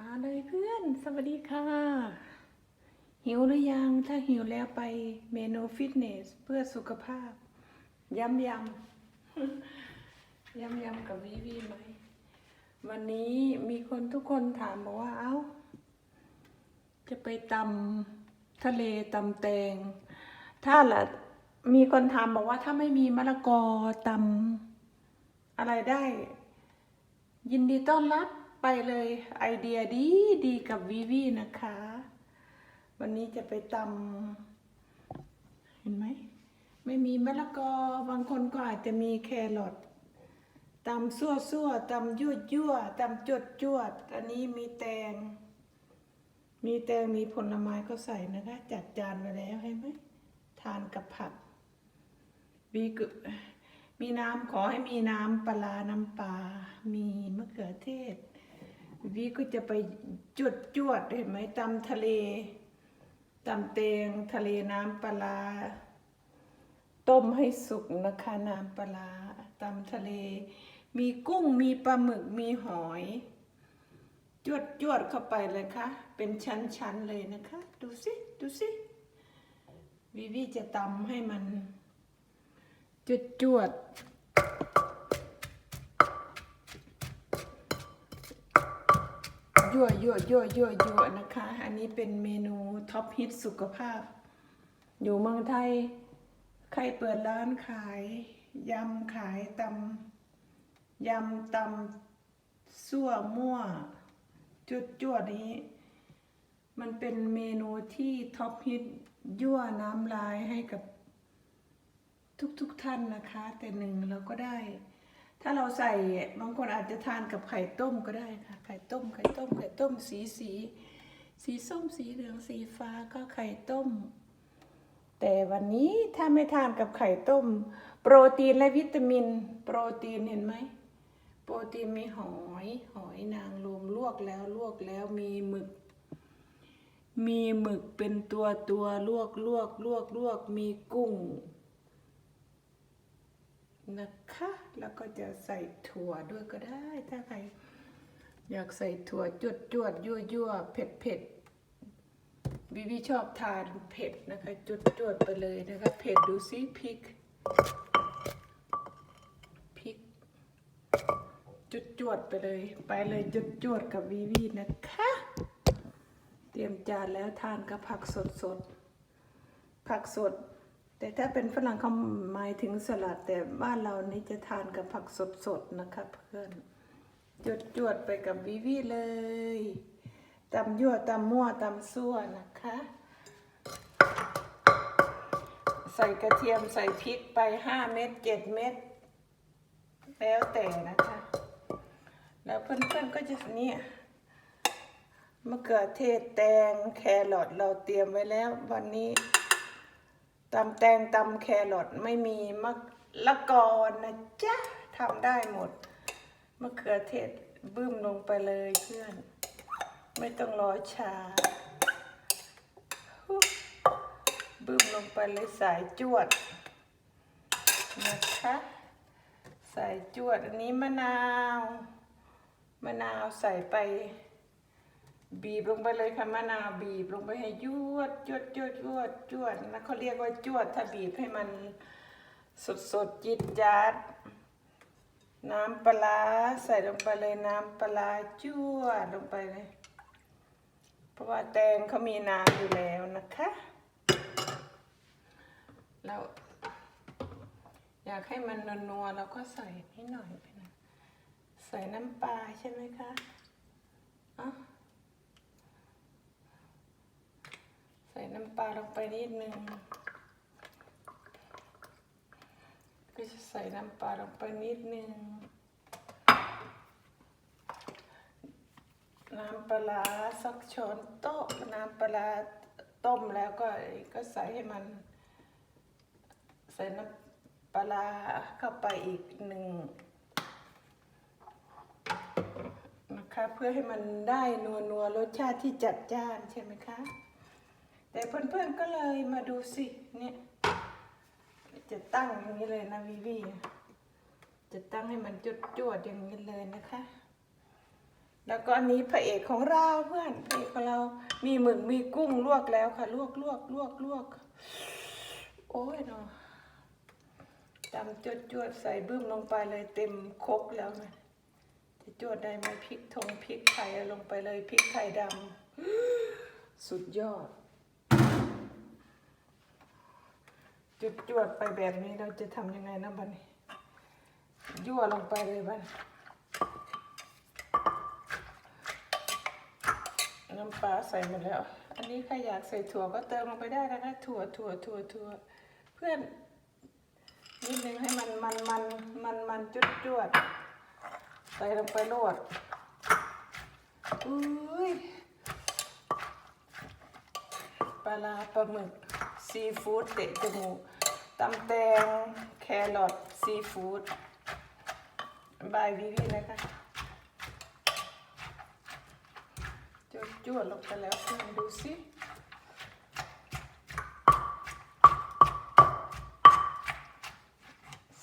มาเลยเพื่อน สวัสดีค่ะ หิวหรือยัง ถ้าหิวแล้วไปเมนูฟิตเนส เพื่อสุขภาพยำยำยำยำกับวิวีไหม วันนี้มีคนทุกคนถามบอกว่าเอ้า จะไปตำทะเลตำแตง ถ้าละมีคนถามบอกว่าถ้าไม่มีมะละกอตำอะไรได้ ยินดีต้อนรับ ไปเลยไอเดียดีดีกับวีวีนะคะ วันนี้จะไปตำเห็นไหม ไม่มีมะละกอบางคนก็อาจจะมีแครอทตำซั่วซั่วตำยั่วยั่วๆตำจวดจวดอันนี้มีแตง มีแตงมีผลไม้ก็ใส่นะคะ จัดจานมาแล้วให้ไหมทานกับผักวีกมีน้ำขอให้มีน้ำปลาน้ำปลา มีมะเขือเทศ วีก็จะไปจวดจวดเห็นไหมตำทะเลตำเตงทะเลน้ำปลา ต้มให้สุกนะคะน้ำปลาตำทะเล มีกุ้งมีปลาหมึกมีหอย จวดจวดเข้าไปเลยค่ะ เป็นชั้นๆเลยนะคะ ดูสิ ดูสิ วิวีจะตำให้มันจวดจวด ยั่วยั่วยั่วยั่วยั่วนะคะ อันนี้เป็นเมนูท็อปฮิตสุขภาพ อยู่เมืองไทย ใครเปิดร้านขาย ยำขายตำยำตำซั่วมั่วจวดจวดนี้ มันเป็นเมนูที่ท็อปฮิตยั่วน้ำลายให้กับทุกๆทท่านนะคะ แต่หนึ่งเราก็ได้ ถ้าเราใส่บางคนอาจจะทานกับไข่ต้มก็ได้ค่ะ ไข่ต้มไข่ ต้มไข่ต้มสีสี สีส้มสีเหลืองสีฟ้าก็ไข่ต้ม แต่วันนี้ถ้าไม่ทานกับไข่ต้ม โปรตีนและวิตามิน โปรตีนเห็นไหมโปรตีนมีหอยหอยนางรมลวกแล้วลวกแล้วมีหมึก มีหมึกเป็นตัวตัวลวกลวกลวกลวกมีกุ้งนะคะ แล้วก็จะใส่ถั่วด้วยก็ได้ถ้าใคร อยากใส่ถั่วจวดจวดยั่วยั่วเผ็ดเผ็ดวิวีชอบทานเผ็ดนะคะจวดจวดไปเลยนะคะเผ็ดดูซิพริกพริกจุดจวดไปเลย ไปเลยจุดจวดกับวีวีนะคะ เตรียมจานแล้วทานกับผักสดสดผักสด แต่ถ้าเป็นฝรั่งเขาหมายถึงสลัดแต่บ้านเรานี่จะทานกับผักสดสดนะคะเพื่อน จวดจวดๆไปกับวีวีเลยตำยั่วตำมั่วตำซั่วนะคะ ใส่กระเทียมใส่พริกไปห้าเม็ดเจ็ดเม็ดแล้วแต่นะคะ แล้วเพื่อนๆก็จะเนี่ยมะเขือเทศแตงแครอทเราเตรียมไว้แล้ว วันนี้ตำแตงตำแครอทไม่มีมะละกอนะจ๊ะทำได้หมด มะเขือเทศบึ้มลงไปเลยเพื่อน ไม่ต้องรอชาฮู้บึ้มลงไปเลยสายจวดนะคะใส่จวดอันนี้มะนาว มะนาวใส่ไป บีบลงไปเลยค่ะมะนาวบีบลงไปให้ยวดจวดจวดจวดจวดนะเขาเรียกว่าจวดถ้าบีบให้มันสดสดจิตจัด น้ำปลาใส่ลงไปเลยน้ำปลาร้าจวลงไปเลย เพราะว่าแตงเขามีน้ำอยู่แล้วนะคะแล้วอยากให้มันนัวๆเราก็ใส่นิดหน่อยไปนะใส่น้ำปลาใช่ไหมคะอะใส่น้ำปลาลงไปนิดนึง ก็จะใส่น้ำปลาลงไปนิดนึง น้ำปลาสักช้อนโต๊ะน้ำปลาต้มแล้วก็ก็ใส่ให้มัน ใส่น้ำปลาเข้าไปอีกหนึ่งนะคะเพื่อให้มันได้นัวนัวๆรสชาติที่จัดจ้านใช่ไหมคะ แต่เพื่อนๆก็เลยมาดูสิเนี่ย จะตั้งอย่างนี้เลยนะวิวีจะตั้งให้มันจุดจวดอย่างนี้เลยนะคะ แล้วก็อันนี้พระเอกของเราเพื่อนพระเอกของเรา มีหมึกมีกุ้งลวกแล้วค่ะ ลวกลวกลวกลวก โอ้ยเนาะตำจวดจวดใส่บึ้มลงไปเลยเต็มครกแล้วไงจะจวดได้ไหมพริกทงพริกไทยลงไปเลยพริกไทยดำสุดยอด จุดจวดไปแบบนี้เราจะทำยังไงนะบันนี้ยั่วลงไปเลยบันน้ำปลาใส่หมดแล้ว อันนี้ใครอยากใส่ถั่วก็เติมลงไปได้นะคะถั่วถั่วถั่วถั่วเพื่อนนิดนึงให้มันมันมันมันมันจุดจวดใส่ลงไปโลดอุ้ยปลาร้าปลาหมึก ซีฟู้ดเตะจมูกตำแตงแครอทซีฟู้ดบายวิวีนะคะจวดจวดลงไปแล้วเพื่อนดูสิ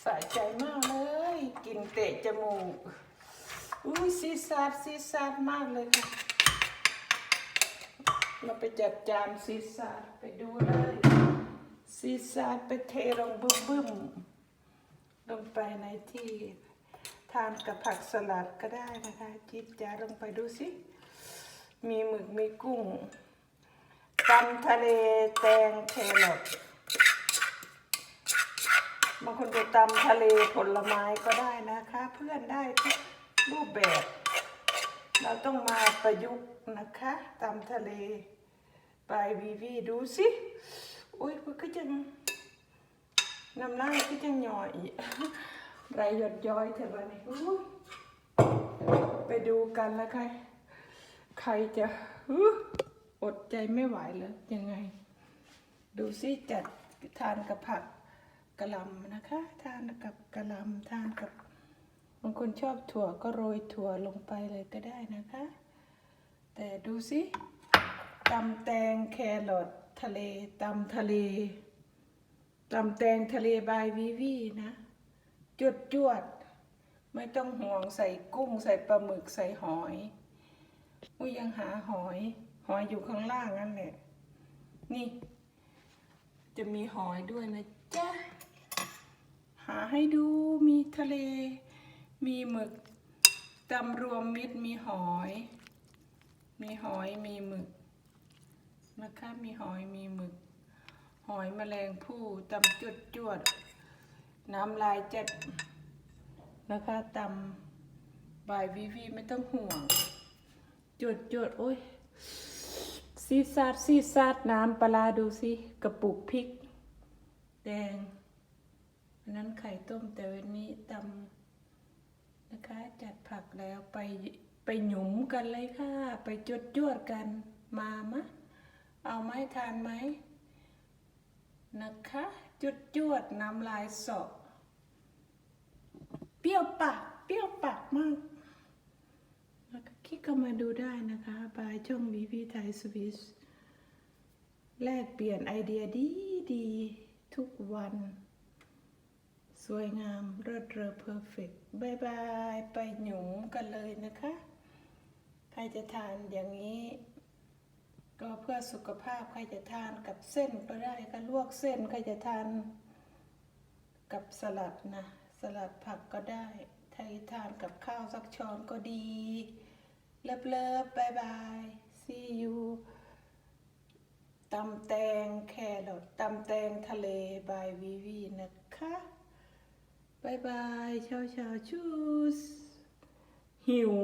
สะใจมากเลย กินเตะจมูก อุ้ยซีซาดซีซาดมากเลยค่ะ เราไปจัดจานซีซาดไปดูเลย ซีซาดไปเทลงบึ้มบึ้มลงไปในที่ทานกับผักสลัดก็ได้นะคะ จิบจาลงไปดูสิ มีหมึกมีกุ้งตำทะเลแตงแครอทบางคนจะตำทะเลผลไม้ก็ได้นะคะ เพื่อนได้ทุกรูปแบบ เราต้องมาประยุกต์นะคะตำทะเลไปวีวีดูสิ อุ้ยมันก็จะน้ำลาก็จะหย่อยไรหยดย้อยเถอะวันนี้ไปดูกันแล้วใครใครจะอดใจไม่ไหวเลยยังไง ดูสิจัดทานกับผักกะหล่ำนะคะ ทานกับกะหล่ำทานกับบางคนชอบถั่วก็โรยถั่วลงไปเลยก็ได้นะคะ แต่ดูสิตำแตงแครอท ทะเลตำทะเลตำแตงทะเลบายวีวีนะจวดจวด ไม่ต้องห่วงใส่กุ้งใส่ปลาหมึกใส่หอยอุ้ยยังหาหอย หอยอยู่ข้างล่างนั่นแหละ นี่ จะมีหอยด้วยนะจ๊ะ หาให้ดูมีทะเล มีหมึกตำรวมมิตรมีหอย มีหอยมีหมึก นะคะมีหอยมีหมึก หอยแมลงผู้ตำจวดจวด น้ำลายเจ็ดนะคะตำบายวีวีไม่ต้องห่วงจวดจวดโอ้ยซีซาดซีซาดน้ำปลาดูสิกระปุกพริก แดงอันนั้นไข่ต้มแต่วันนี้ตำนะคะ จัดผักแล้วไปไปหยุมกันเลยค่ะ ไปจวดจวดกันมามะ เอาไหมทานไหมนะคะจวดจวดน้ำลายสอเปรี้ยวปากเปรี้ยวปากมากแล้วก็คลิกเข้ามาดูได้นะคะบายช่องวีพีไทยสวิสแลกเปลี่ยนไอเดียดีดีทุกวัน สวยงามเลิศเรอเพอร์เฟกต์บายบาย ไปหยุมกันเลยนะคะ ใครจะทานอย่างนี้ ก็เพื่อสุขภาพใครจะทานกับเส้นก็ได้ก็ลวกเส้นใครจะทาน กับสลัดนะสลัดผักก็ได้ไทยทานกับข้าวสักช้อนก็ดี เลิฟเลิฟบายบาย see you ตำแตงแครอทตำแตงทะเลบายวีวีนะคะบายบายเชาเช้าชูสหิว